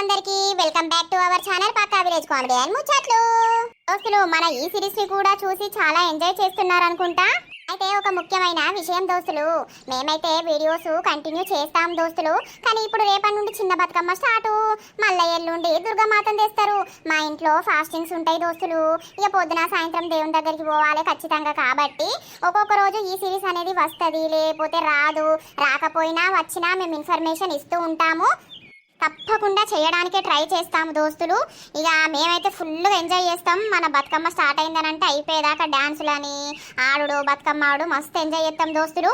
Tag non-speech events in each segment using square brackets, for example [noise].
అందరికి welcome back to our channel Pakka village comedy and ముచ్చట్లు. దోస్తులు మన ఈ సిరీస్ని కూడా చూసి చాలా ఎంజాయ్ చేస్తున్నారు అనుకుంటా? అయితే ఒక ముఖ్యమైన విషయం దోస్తులు మేమైతే వీడియోస్ కంటిన్యూ చేస్తాం దోస్తులు. కానీ ఇప్పుడు రేపటి నుండి చిన్న బతుకమ్మ స్టార్ట్ మళ్ళీ ఎల్లుండి దుర్గామాతను తెస్తారు. మా ఇంట్లో ఫాస్టింగ్స్ ఉంటాయి దోస్తులు. ఇక పొద్దున సాయంత్రం దేవుని దగ్గరికి పోవాలి ఖచ్చితంగా కాబట్టి ఒక్కొక్క రోజు ఈ సిరీస్ అనేది వస్తుంది లేకపోతే రాదు. రాకపోయినా వచ్చినా మేము ఇన్ఫర్మేషన్ ఇస్తూ ఉంటాము. తప్పకుండా చేయడానికే ట్రై చేస్తాము దోస్తులు. ఇక మేమైతే ఫుల్గా ఎంజాయ్ చేస్తాం. మన బతుకమ్మ స్టార్ట్ అయిందని అంటే అయిపోయేదాకా డాన్సులని ఆడుడు బతుకమ్మ ఆడు మస్తు ఎంజాయ్ చేస్తాం దోస్తులు.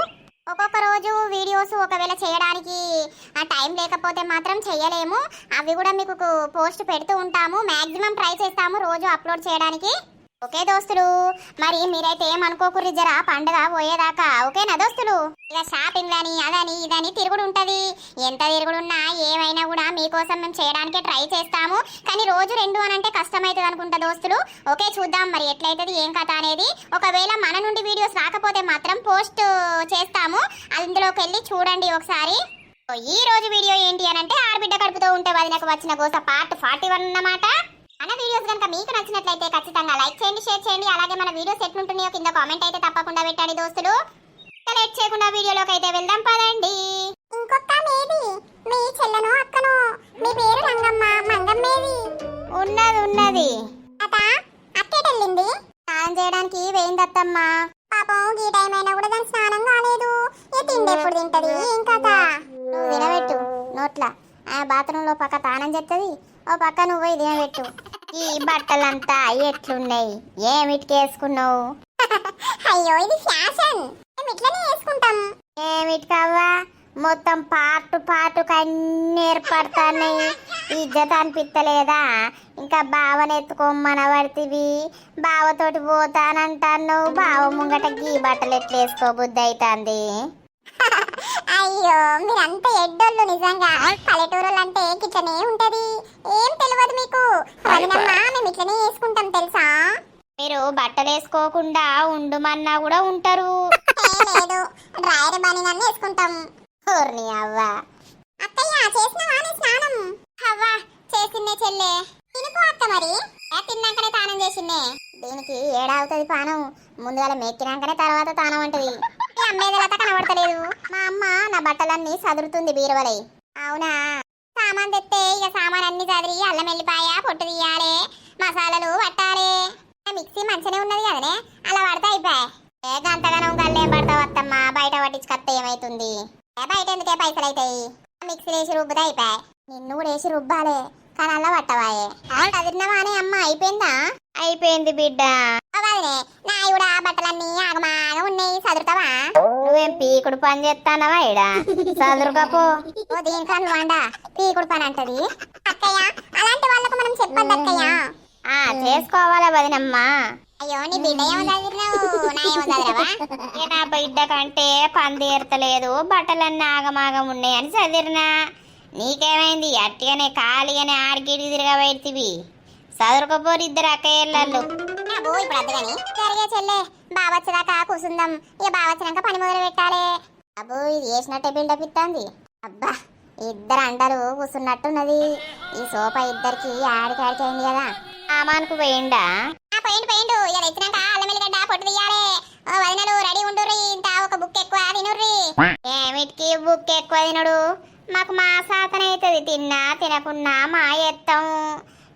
ఒక్కొక్క రోజు వీడియోస్ ఒకవేళ చేయడానికి ఆ టైం లేకపోతే మాత్రం చేయలేము. అవి కూడా మీకు పోస్ట్ పెడుతూ ఉంటాము. మ్యాక్సిమం ట్రై చేస్తాము రోజు అప్లోడ్ చేయడానికి. ఓకే దోస్తులు. మరి మీరైతే ఏమనుకోకుర్రి జరా? పండుగ పోయేదాకా. ఓకేనా దోస్తులు? ఇక షాపింగ్ అని అదని ఇదని తిరుగుడు ఉంటుంది. ఎంత తిరుగుడున్నా ఏమైనా కూడా మీకోసం మేము చేయడానికే ట్రై చేస్తాము. కానీ రోజు రెండు అని అంటే కష్టమవుతుంది అనుకుంటా దోస్తులు. ఓకే చూద్దాం మరి ఎట్లయితుంది ఏం కథ అనేది. ఒకవేళ మన నుండి వీడియోస్ రాకపోతే మాత్రం పోస్ట్ చేస్తాము. అందులోకి వెళ్ళి చూడండి ఒకసారి. ఈ రోజు వీడియో ఏంటి అని అంటే ఆడబిడ్డ కడుపుతో ఉంటే వదినకు వచ్చిన గోస పార్ట్ ఫార్టీ వన్ అన్నమాట. మన వీడియోస్ కనుక మీకు నచ్చినట్లయితే ఖచ్చితంగా లైక్ చేయండి షేర్ చేయండి. అలాగే మన వీడియోస్ ఎట్లుంటున్నాయో కింద కామెంట్ అయితే తప్పకుండా పెట్టండి దోస్తులు. లేట్ చేయకుండా వీడియోలోకి అయితే వెళ్దాం పదండి. ఇంకొక మేది మీ చెల్లనో అక్కనో మీ పేరు రంగమ్మ మంగమ్మేది ఉన్నది ఉన్నది. అత అక్కేటెళ్ళింది. స్నానం చేయడానికి వేయింది అత్తమ్మ పాపం ఈ టైం అయినా కూడా దాని స్నానం కాలేదు. ఏ తిండి ఎప్పుడు తింటది ఏం కథ? నువ్వు తినబెట్టు నోట్ల. ఆ బాత్రూంలో పక్క తానం చేస్తుంది ఓ పక్క నువ్వు పోయి తినబెట్టు ఈ బట్టలంతా ఎట్లున్నాయి? ఏమిటికి వేసుకున్నావు? అయ్యో ఇది ఫ్యాషన్. మేము ఇట్లనే వేసుకుంటాం. ఏమిటి కావా మొత్తం పాటు పాటుకు అన్ని ఏర్పడతాయి ఇజ్జత అనిపిస్తలేదా ఇంకా బావని ఎత్తుకోమన పడితివి బావతోటి పోతానంటాను బావ ముంగట గీ బట్టలు ఎట్లా వేసుకోబుద్ధి అవుతుంది అయ్యో మీరంతా ఎడ్డోళ్ళు నిజంగా. పల్లెటూరులు అంటే ఇట్లనే ఉంటది. ఏం తెలియదు మీకు. వదినమ్మా మేము ఇట్లనే వేసుకుంటాం తెలుసా? మీరు బట్టలు వేసుకోకుండా ఉండుమన్నా కూడా ఉంటారు. లేదు. డ్రాయర్ బాని నన్ను వేసుకుంటాం. ఊర్ని అవ్వ. అత్తయ్య చేసినవా నీ స్నానం? అవ్వ చేసిందే చెల్లె. తినుకో అత్త మరి. తిన్నాకనే తానం చేసిందే. దీనికి ఏడావుతుంది పానం. ముందుగా మెక్కినాకనే తర్వాత తానం అంటది. ఈ అమ్మేదలత కనబడతలేదు. మా అమ్మ నా బట్టలన్నీ సదురుతుంది బీరువలై. అవునా? సామాన్ తెస్తే ఇక సామాన్ అన్ని చదిరి అల్లం వెళ్ళిపాయ పొట్టు తీయాలి మసాలాలు పట్టాలి మిక్సీ మంచిగానే ఉన్నది కదనే అలా పడతా అయిపోయాయి ఏ గంతగానం గల్లేం పడతావు అత్తమ్మ బయట పట్టించుకొస్తే ఏమైతుంది? ఏ బయట ఎందుకే పైసలు అవుతాయి మిక్సీ వేసి రుబ్బుతా అయిపోయాయి నిన్ను కూడా వేసి రుబ్బాలే కానీ అలా పట్టవాయే. చదిరినవానే అమ్మ అయిపోయిందా? అయిపోయింది బిడ్డ. అవనే నా కూడా బట్టలన్నీ ఆగమాగా ఉన్నాయి చదువుతావా నువ్వేం పీకుడు పని చేస్తానవా ఇడ చదురుకపో ఓ దీనికని వాండ. పీకుడు పని అంటది. అక్కయ్య అలాంటి వాళ్ళకు మనం చెప్పొద్దు అక్కయ్య. ఆ చేసుకోవాలా వదినమ్మా. అయ్యో నీ బిడ్డ ఏమో నా బిడ్డ కంటే పని తీరతలేదు బట్టలన్నీ ఆగమాగం ఉన్నాయని చదివినా. నీకేమైంది? అట్టిగానే ఖాళీగానే ఆడికిడికి తిరగబెడితివి చదువుకపోరు ఇద్దరు అక్కయ్యళ్ళు అబ్బో ఇప్పుడు అద్దగాని జరిగే చెల్లె బావచ్చదాకా కూసుందాం. ఇక బావచ్చినాక పని మొదలు పెట్టాలి. అబ్బో ఇది వేసినట్టే బిల్డప్ ఇస్తుంది అబ్బా ఇద్దరు అండరు కూసున్నట్టున్నది. ఈ సోఫా ఇద్దరికి ఆడికి ఆడికి అయింది కదా. సామానుకు పోయిండా? పోయిండు పోయిండు. ఇక తెచ్చినాక అల్లం ఎల్లిగడ్డ పొట్టు తీయాలి. ఓ వదినలు రెడీ ఉండుర్రి. ఇంత ఒక బుక్ ఎక్కువ తినుర్రి. ఏమిటికి బుక్ ఎక్కువ తినడు? మాకు మా సాతన అవుతుంది తిన్నా తినకున్నా మా ఎత్తం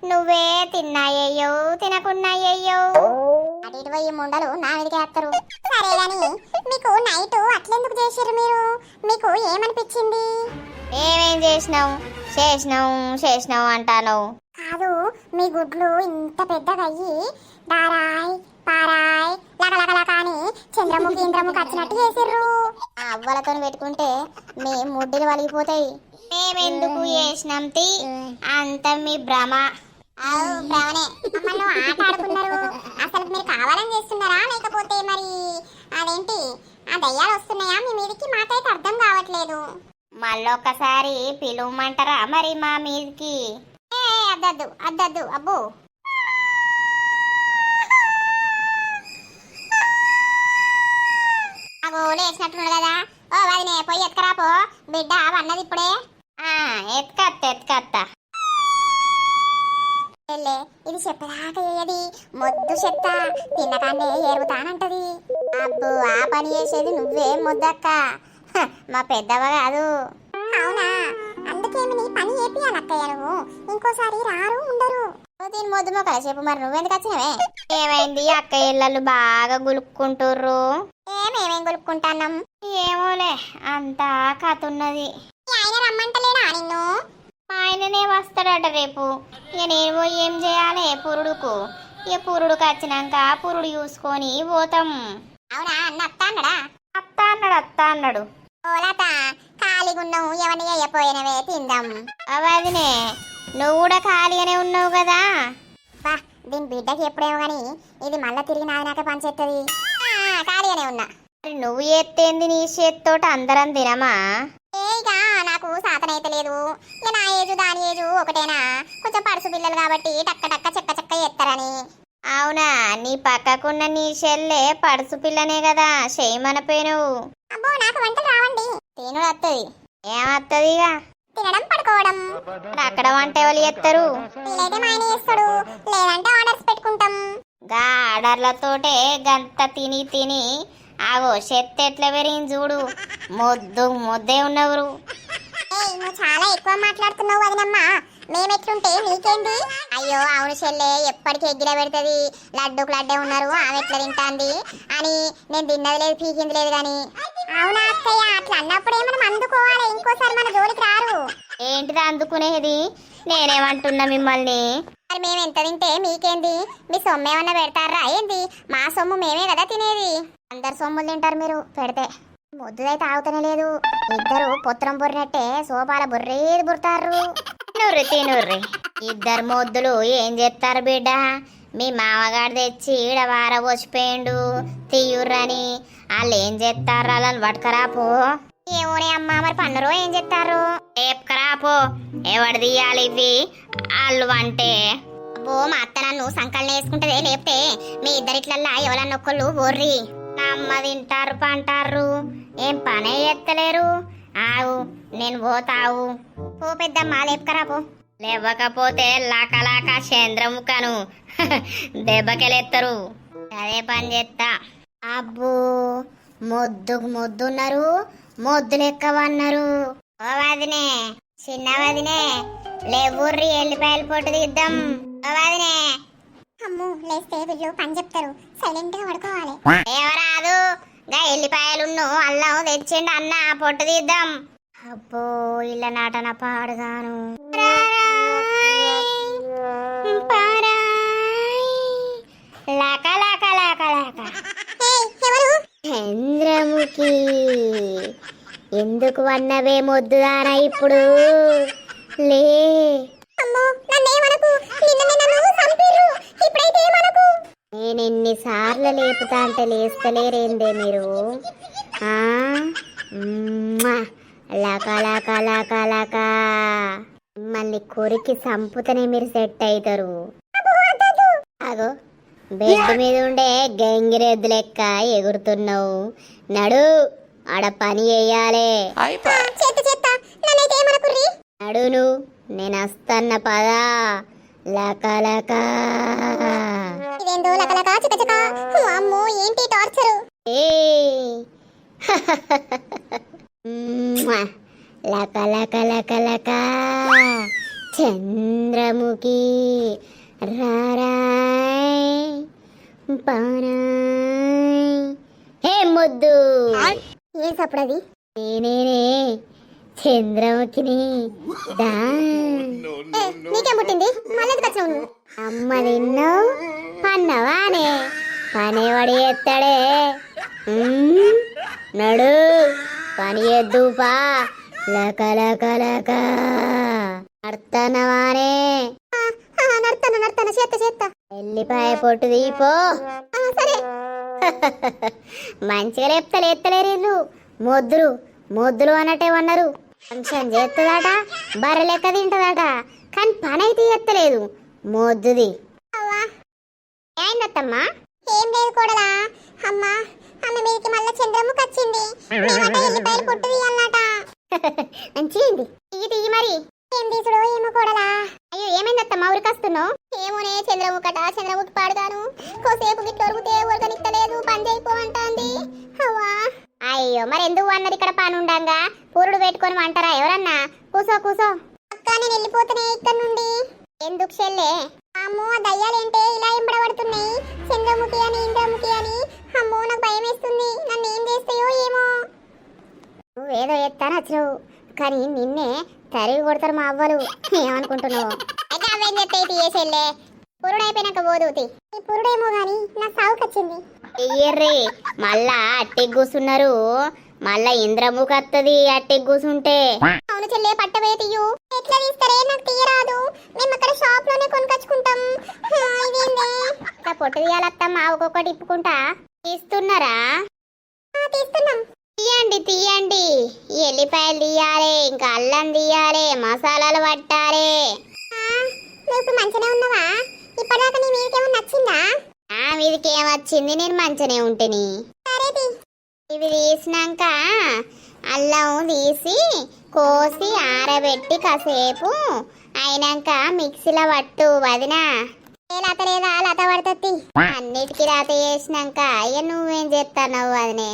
నువ్వే తిన్నాయ్యో తినకున్నాయ్యో అటు ఇటు పోయి ముండలు నా మీదకి వేస్తారు సరే గాని మీకు నైట్ అట్లెందుకు చేసారు మీరు? మీకు ఏమనిపించింది? ఏమేం చేసినావు చేసినావు చేసినావు అంటాను కాదు మీ గుడ్లు ఇంత పెద్దగా అయ్యి దారాయ్ పారాయ్ లగలగలక అని చంద్రముఖి ఇంద్రముఖి వచ్చినట్టు చేసిర్రు. ఆ అవ్వలతో పెట్టుకుంటే మీ ముడ్డిలు వలిగిపోతాయి. మేమెందుకు చేసినాం అంత మీ భ్రమ. భ్రమనే ఆట ఆడుకున్నారు. అసలు మీరు కావాలని చేస్తున్నారా? లేకపోతే మరి అదేంటి? ఆ దయ్యాలు వస్తున్నాయా? మీ మీదకి మాకైతే అర్థం కావట్లేదు. మళ్ళొక్కసారి పిలువమంటారా మరి మా మీదకి? ఏ అద్దద్దు అద్దద్దు అబ్బో. అగో కదా. ఓ వదినే పోయి ఎత్కరా పో. బిడ్డ అన్నది ఇప్పుడే. ఎత్కత్త ఎత్తుకత్త. ఎల్లే ఇది చెప్పదాకా ఏది? మొద్దు చెత్త. తిన్నకాన్నే ఏరుతానంటది. అబ్బో ఆ పని చేసేది నువ్వే ముద్దక్క. మా పెద్దవ కాదు. అవునా? అందుకేమి నీ పని ఏపియాలక్కయ్య నువ్వు. ఇంకోసారి రారు ఉండరు. దీని మొద్దు మొక్కల చెప్పు మరి నువ్వెందుకు వచ్చినవే? ఏమైంది? అక్క ఇళ్ళలు బాగా గులుక్కుంటుర్రు. ఏమేమేం గులుక్కుంటాన్నాం? ఏమోలే అంతా కథ ఉన్నది ఆయన రమ్మంటలేడా నిన్ను? ఆయననే వస్తాడట రేపు. ఇక నేను పోయి ఏం చేయాలి పురుడుకు. ఇక పురుడుకు వచ్చినాక పురుడు చూసుకొని పోతాం. అవునా? అన్న అత్త అన్నడా? అత్త అన్నాడు అత్త అన్నాడు. ఓలత ఖాళీగా ఉన్నావు ఎవరిని అయ్యపోయినవే తిందాం. అవదినే నువ్వు కూడా ఖాళీగానే ఉన్నావు కదా? బా దీని బిడ్డకి ఎప్పుడేమో గాని ఇది మళ్ళా తిరిగి నాయనాక పనిచేస్తుంది ఖాళీగానే ఉన్నా. నువ్వు ఎత్తేంది నీ చేత్తోటి అందరం తినమా? నాకు సాతనైతే లేదు. ఇక నా ఏజు దాని ఏజు ఒకటేనా? కొంచెం పడుసు పిల్లలు కాబట్టి టక్క టక్క చెక్క చెక్క ఎత్తారని అవునా? నీ పక్కకున్న నీ చెల్లె పడుసు పిల్లనే కదా. చేయమనపోయిను అబ్బో నాకు వంటలు రావండి. తినుడు వస్తుంది ఏమత్తది ఇక? తినడం పడుకోవడం. అక్కడ వంట ఎవరు చేస్తారు? వీలైతే మా ఆయన చేస్తాడు. లేదంటే ఆర్డర్స్ పెట్టుకుంటాం. గా ఆర్డర్లతోటే గంత తిని తిని ఆగో చెత్త ఎట్లా పెరిగింది చూడు. మొద్దు మొద్దే ఉన్నవరు. నువ్వు చాలా ఎక్కువ మాట్లాడుతున్నావు వదినమ్మా. మేమెట్లుంటే నీకేంది అయ్యో అవును చెల్లె ఎప్పటికీ ఎగ్గిల పెడుతుంది. లడ్డూకు లడ్డే ఉన్నారు ఆమె ఎట్లా తింటాంది? అని నేను తిన్నది లేదు పీకింది లేదు కానీ అవునా అత్తయ్య అట్లా అన్నప్పుడే మనం అందుకోవాలి ఇంకోసారి మన జోలికి రారు. ఏంటిది అందుకునేది? నేనేమంటున్నా మిమ్మల్ని? మరి మేము ఎంత తింటే మీకేంది? మీ సొమ్ము ఏమన్నా పెడతారా? ఏంది? మా సొమ్ము మేమే కదా తినేది. అందరు సొమ్ములు తింటారు మీరు పెడితే. ముద్దుదైతే ఆగుతనే లేదు. ఇద్దరు పొత్రం బుర్రినట్టే సోపాల బుర్రేది బుర్తారు తినుర్రి తినుర్రి. ఇద్దరు మొద్దులు ఏం చేస్తారు బిడ్డ? మీ మామగాడు తెచ్చి ఈడ వార వచ్చిపోయిండు తీయుర్రని వాళ్ళు ఏం చేస్తారు వాళ్ళని పట్టుకరాపో ఏమోనే అమ్మ మరి పన్నురో ఏం చేస్తారు రేపుకరాపో ఎవడు తీయాలి ఇవి? వాళ్ళు అంటే అబ్బో మా అత్త నన్ను సంకలనం వేసుకుంటదే లేపితే మీ ఇద్దరిట్లల్లా ఎవరన్నా ఒక్కళ్ళు బొర్రి అమ్మ తింటారు పంటారు. ఏం పనే ఎత్తలేరు. ఆవు నేను పోతావు. పో పెద్దమ్మ లేపుకరా పో. లేవకపోతే లాక లాక చంద్రముఖను [laughs] దెబ్బకెళ్ళెత్తరు అదే పని చేస్తా అబ్బో మొద్దుకు మొద్దున్నారు మొద్దు లెక్కవన్నారు ఓ వదినే చిన్న వదినే లేవుర్రి ఎల్లిపాయలు పొట్టు తీద్దాం. ఓ వదినే అమ్ము లేస్తే వీళ్ళు పని చెప్తారు. సైలెంట్గా పడుకోవాలి. గా ఎల్లిపాయలున్ను అల్లం తెచ్చిండు అన్న పొట్టు తీద్దాం. అబ్బో ఇళ్ళ నాటన పాడుగాను. లాక లాక లాక లాక. చంద్రముఖి. ఎందుకు వన్నవే మొద్దుదానా ఇప్పుడు? లే. నేను ఎన్నిసార్లు లేపుతా అంటే లేస్తలేరేందే మీరు? ఆ? మ్మ్మా. లక లక లక లక. మిమ్మల్ని కొరికి సంపుతనే మీరు సెట్ అవుతారు అగో బెడ్ మీద ఉండే గంగిరెద్దు లెక్క ఎగురుతున్నావు. నడు ఆడ పని చేయాలి. నడును నేను వస్తన్న పదా. లక లక. ఇదేందో లకలక చికచక. అమ్మో ఏంటి టార్చరు? ఏ [laughs] మ్మ్. లక లక లక లక చంద్రముఖి రారాయ్ పారాయ్. హే ముద్దు. ఏం సప్పుడది? నేనేనే చంద్రముఖిని. నీకేం పుట్టింది? మళ్ళీ వచ్చినావు అమ్మ నిన్ను పన్నవానే. పనేవాడు ఎత్తాడే. నడు. పని ఎద్దుపా లక లక లక. ఆ, నడతాను నడతాను చేత్త చేత్త. ఎల్లిపాయ పొట్టు దీపో సరే. [laughs] మంచిగా లేపుతలు ఎత్తలేరు వీళ్ళు మొద్దులు అన్నట్టే ఉన్నారు ఫంక్షన్ చేస్తుందట బర్రె లెక్క తింటదట కానీ పని అయితే ఎత్తలేదు. మొద్దుది. అవ్వా. ఏందత్తమ్మా ఏం లేదు కూడలా. అమ్మా అన్న మీదకి మళ్ళీ చంద్రముఖి వచ్చింది. ఎల్లిపాయలు పొట్టు తీయాలన్నట. [laughs] మంచిది. తీగి మరి. ఏం తీసుడు ఏమో కూడలా. అయ్యో ఏమైందత్తమ్మా? ఉరికొస్తున్నావు ఏమోనే చంద్రముఖట చంద్రముఖి పాడుతాను కోసేపు గిట్ల పని చేయిపోమంటాంది అవ్వా. అయ్యో మరి ఎందుకు అన్నది ఇక్కడ పని ఉండంగా? పూరుడు పెట్టుకొని వంటరా ఎవరన్నా? కూసో కూసో. అక్క నేను వెళ్ళిపోతున్నా ఇక్కడ నుండి. ఎందుకు చెల్లే? అమ్మో దయ్యాలేంటే ఇలా ఎంబడబడుతున్నాయి? చంద్రముఖి అని ఇంద్రముఖి అని. అమ్మో నాకు భయం వేస్తుంది నన్ను ఏం చేస్తాయో ఏమో. నువ్వేదో ఎత్తాను వచ్చినావు. కానీ నిన్నే తరిగి కొడతారు మా అవ్వలు. ఏమనుకుంటున్నావు? అయితే అవేం చెప్తాయి తీయేసెళ్ళే పురుడు అయిపోయినాక పోదుతి ఈ పురుడేమో గాని నా సావుకొచ్చింది. ఎయ్యర్రి మళ్ళా అట్టి కూసున్నారు. మళ్ళా ఇంద్రముఖ వస్తుంది అట్టి కూసుంటే. అవును చెల్లే పట్టబోయే తీయు. ఎట్లా తీస్తారే నాకు తీయరాదు. మేము అక్కడ షాప్లోనే కొనుకొచ్చుకుంటాం ఇదేందే? ఇంకా పొట్టు తీయాలత్తమ్మ ఒక్కొక్కటి ఇప్పుకుంటా. తీస్తున్నారా? తీస్తున్నాం. తీయండి తీయండి. ఎల్లిపాయలు తీయాలి ఇంకా అల్లం తీయాలి మసాలాలు పట్టాలి. నువ్వు ఇప్పుడు మంచిగానే ఉన్నావా? ఇప్పటిదాకా నీ మీకేమో నచ్చిందా? ఆ మీదికి ఏమొచ్చింది నేను మంచిగానే ఉంటేని. సరేది ఇవి తీసినాక అల్లం తీసి కోసి ఆరబెట్టి కాసేపు అయినాక మిక్సీలో పట్టు వదిన. ఏ లత లేదా? లత పడుతుంది. అన్నిటికీ రాత చేసినాక అయ్య నువ్వేం చేస్తున్నావు వదినే?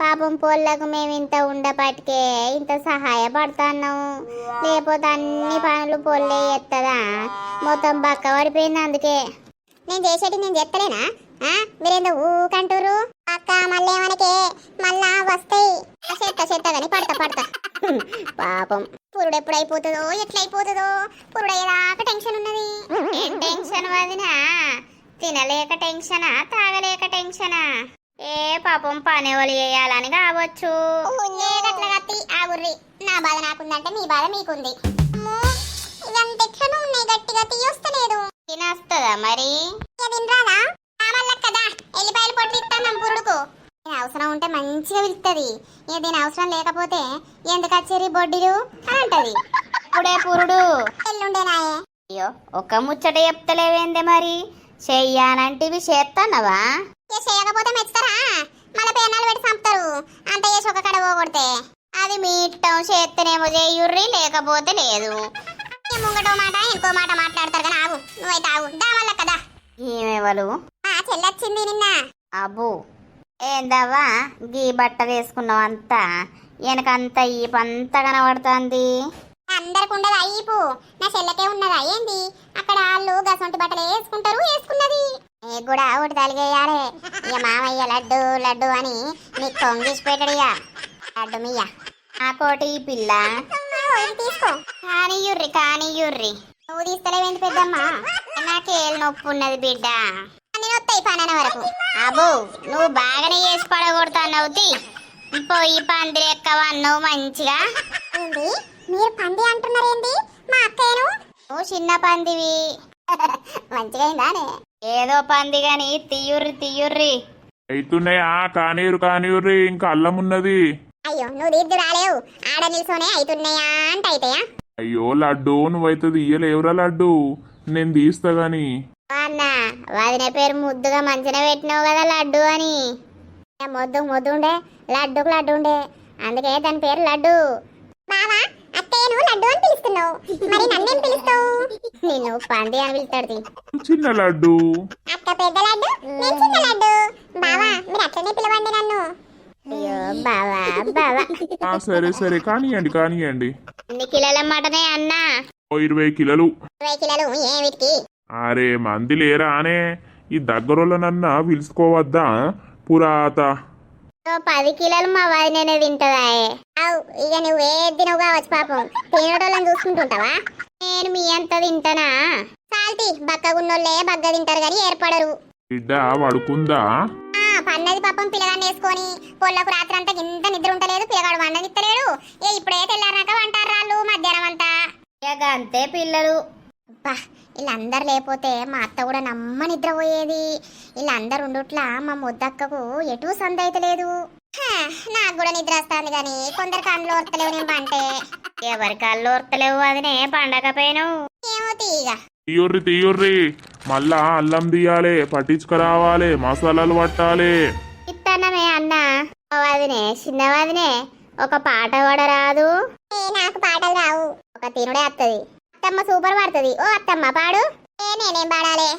పాపం పోళ్ళకు మేము ఇంత ఉండపటికే ఇంత సహాయపడుతున్నాము లేకపోతే అన్ని పనులు పొల్లే చేస్తుందా మొత్తం బక్క పడిపోయింది అందుకే. నేను చేసేటి నేను చెప్తలేనా ఆ, మీరేందో ఊకంటారు అక్క మళ్ళీ మనకే మళ్ళా వస్తాయి. చెత్త చెత్త కానీ పడతా పడతా. పాపం. పురుడు ఎప్పుడు అయిపోతుందో ఎట్లా అయిపోతుందో పురుడు అయ్యేదాకా టెన్షన్ ఉన్నది. టెన్షన్ వదినా? తినలేక టెన్షనా? తాగలేక టెన్షనా? ఏ పాపం పని వాళ్ళు చేయాలని కావచ్చు. ఏ గట్ల ఆ ఆగుర్రి. నా బాధ నాకుందంటే మీ బాధ మీకుంది. అమ్మో, ఇవంత ఉన్నాయి గట్టిగా తీయొస్తలేదు తినస్తుందా మరి? తినరాదా? కదా ఎల్లిపాయలు ఇస్తాను పురుడుకు. దీని అవసరం ఉంటే మంచిగా పిలుస్తుంది ఇక దీని అవసరం లేకపోతే ఎందుకు వచ్చేరి బొడ్డిలు? అని అంటది. ఇప్పుడే పురుడు. ఎల్లుండేనాయే అయ్యో ఒక ముచ్చట చెప్తలేవేందే మరి? చెయ్యానంటివి చేస్తానవా చేయకపోతే మెచ్చుతారా? మళ్ళీ పేనాలు పెట్టి చంపుతారు. అంత చేసి ఒక కడ పోగొడితే అది మీ ఇష్టం చేస్తేనేమో చేయుర్రి లేకపోతే లేదు. ముంగటో మాట ఇంకో మాట మాట్లాడతారు కానీ ఆగు. నువ్వైతే ఆగు. దా మళ్ళా కదా ఈమెవలు ఆ చెల్లొచ్చింది నిన్న. అబ్బు. ఏందవ్వా? గీ బట్ట వేసుకున్నావు అంతా వెనకంతా ఈ పంత కనబడుతుంది. అందరికి ఉండదు అయ్యిపు నా చెల్లకే ఉన్నదా ఏంది? అక్కడ వాళ్ళు గసొంటి బట్టలు వేసుకుంటారు వేసుకున్నది. నీకు కూడా ఒకటి తలిగేయాలి. ఇక మామయ్య లడ్డు లడ్డు అని నీకు తొంగిసి పెట్టడు ఇక. లడ్డు మీయ ఆ కోటి ఈ పిల్ల. ఓ, ఇది తీసుకో కానియుర్రి కానియుర్రి నువ్వు తీస్తలేవేంటి పెద్దమ్మా? నాకేళ్ళు నొప్పి ఉన్నది బిడ్డ. అన్ని వస్తాయి పనన వరకు. అబ్బో నువ్వు బాగానే చేసి పడగొడతావు పోయి పందిరి ఎక్కవన్నావు మంచిగా. ఏంది? మీరు పంది అంటున్నారు ఏంది మా అక్కయ్యను? నువ్వు చిన్న పందివి. [laughs] మంచిగా అయిందానే? ఏదో పంది గాని తీయుర్రి తీయుర్రి అయితున్నాయా? కానీరు కానీరు ఇంకా అల్లం ఉన్నది. అయ్యో నువ్వు దీర్ఘ రాలేవు. ఆడ నిల్సోనే అవుతున్నాయా అంటే అయితాయా? అయ్యో లడ్డు నువ్వైతే తీయలేవురా లడ్డు. నేను తీస్తా గాని. అన్న వదిన పేరు ముద్దుగా మంచిగా పెట్టినావు కదా లడ్డు అని. మొద్దు ముద్దు ఉండే లడ్డుకు లడ్డు ఉండే. అందుకే దాని పేరు లడ్డు. బావా అక్కయ్యను లడ్డు అని పిలుస్తున్నావు. నిన్ను పంది అని పిలుతాడు. చిన్న లడ్డు. అక్క పెద్ద లడ్డు? నేను చిన్న లడ్డు. బావా మీరు అట్లనే పిలవండి నన్ను. అయ్యో బావా బావా. ఆ, సరే సరే కానియండి కానియండి ఎన్ని కిలోల మటనే అన్నా? ఓ ఇరవై కిలోలు. ఇరవై కిలోలు ఏమిటికి? అరే మంది లేరా అనే. ఈ దగ్గరోళ్ళనన్నా పిలుచుకోవద్దా? పురాత. పది కిలోలు మా వదిననే తింటదాయే. అవు ఇక నువ్వు ఏది నువ్వు కావచ్చు పాపం. తినటోళ్ళని చూసుకుంటుంటావా? నేను మీ అంత తింటానా? సాల్తి బక్కగున్నోళ్ళే బగ్గ తింటారు కానీ ఏర్పడరు. బిడ్డ పడుకుందా? ఆ పన్నది పాపం పిల్లగాన్ని వేసుకొని పొల్లకు రాత్రి అంతా ఇంత నిద్ర ఉంటలేదు పిల్లగాడు వండనిత్తలేడు. ఏ ఇప్పుడే తెల్లారాక వంటారు రాళ్ళు మధ్యాహ్నం అంతా. ఇక అంతే పిల్లలు. అబ్బా వీళ్ళందరూ లేకపోతే మా అత్త కూడా నమ్మ నిద్రపోయేది. వీళ్ళందరూ ఉండుట్లా మా ముద్దక్కకు ఎటు సంద అయితే లేదు హా, నాకు కూడా నిద్ర వస్తుంది కానీ కొందరు కళ్ళు ఓర్తలేవు నేను పంటే. ఎవరి కళ్ళు ఓర్తలేవు వదినే పండకపోయినావు. ఏమో తీగ తీయుర్రి తీయుర్రి. మళ్ళా అల్లం తీయాలి పట్టించుకురావాలి మసాలాలు పట్టాలి. ఇత్తన్నమే అన్న. వదినే చిన్న వదినే ఒక పాట పాడరాదు ఏ నాకు పాటలు రావు. ఒక తినుడే వత్తది అత్తమ్మ సూపర్ పడుతుంది. ఓ అత్తమ్మ పాడు. ఏ నేనేం పాడాలి?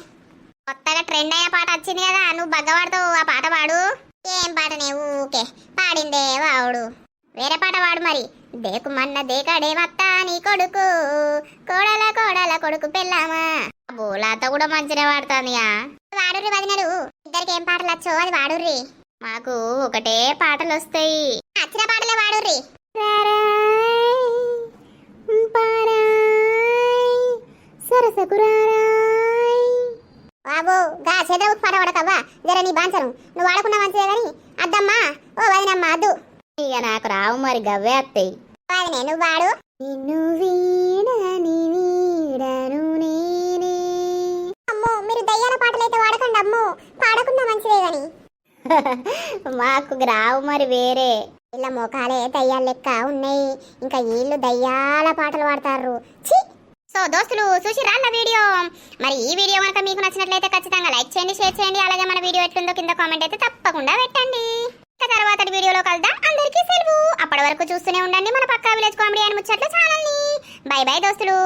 కొత్తగా ట్రెండ్ అయిన పాట వచ్చింది కదా నువ్వు బగ్గ పాడతావు ఆ పాట పాడు. ఏం పాటనే ఊకే పాడిందే వావుడు. వేరే పాట వాడు మరి. దేకుమన్న దేకడే మత్త నీ కొడుకు. కోడల కోడల కొడుకు పెళ్ళామా? బోలాత కూడా మంచిగా పాడుతుందిగా. వాడుర్రి వదినలు. ఇద్దరికి ఏం పాటలు వచ్చో అది వాడుర్రి. మాకు ఒకటే పాటలు వస్తాయి. నచ్చిన పాటలే వాడుర్రి. బాబు గా చేద్రకు పాట పడకవ్వా? జర నీ బాంచను. నువ్వు వాడకున్న మంచిదే గాని అద్దమ్మా ఓ వదినమ్మా అద్దు. ఇక నాకు రావు మరి గవ్వే అత్తయి వదినే నువ్వు వాడు నిన్ను వీడని వీడను నేనే. అమ్మో మీరు దయ్యాల పాటలైతే వాడకండి అమ్మో. పాడకున్నా మంచిదే గాని. [laughs] మాకు రావు మరి వేరే. ఇలా మోకాలే దయ్యాల లెక్క ఉన్నాయి. ఇంకా వీళ్ళు దయ్యాల పాటలు పాడతారు ఛీ! సో దోస్తులు చూసి రాళ్ళ వీడియో. మరి ఈ వీడియో కనుక మీకు నచ్చినట్లయితే ఖచ్చితంగా లైక్ చేయండి షేర్ చేయండి. అలాగే మన వీడియో ఎట్లుందో కింద కామెంట్ అయితే తప్పకుండా పెట్టండి. తర్వాత వీడియోలో కలుద్దాం. అందరికీ సెలవు. అప్పటి వరకు చూస్తూనే ఉండండి మన పక్కా విలేజ్ కామెడీ అని ముచ్చట్లు ఛానల్ని. బై బై దోస్తులు.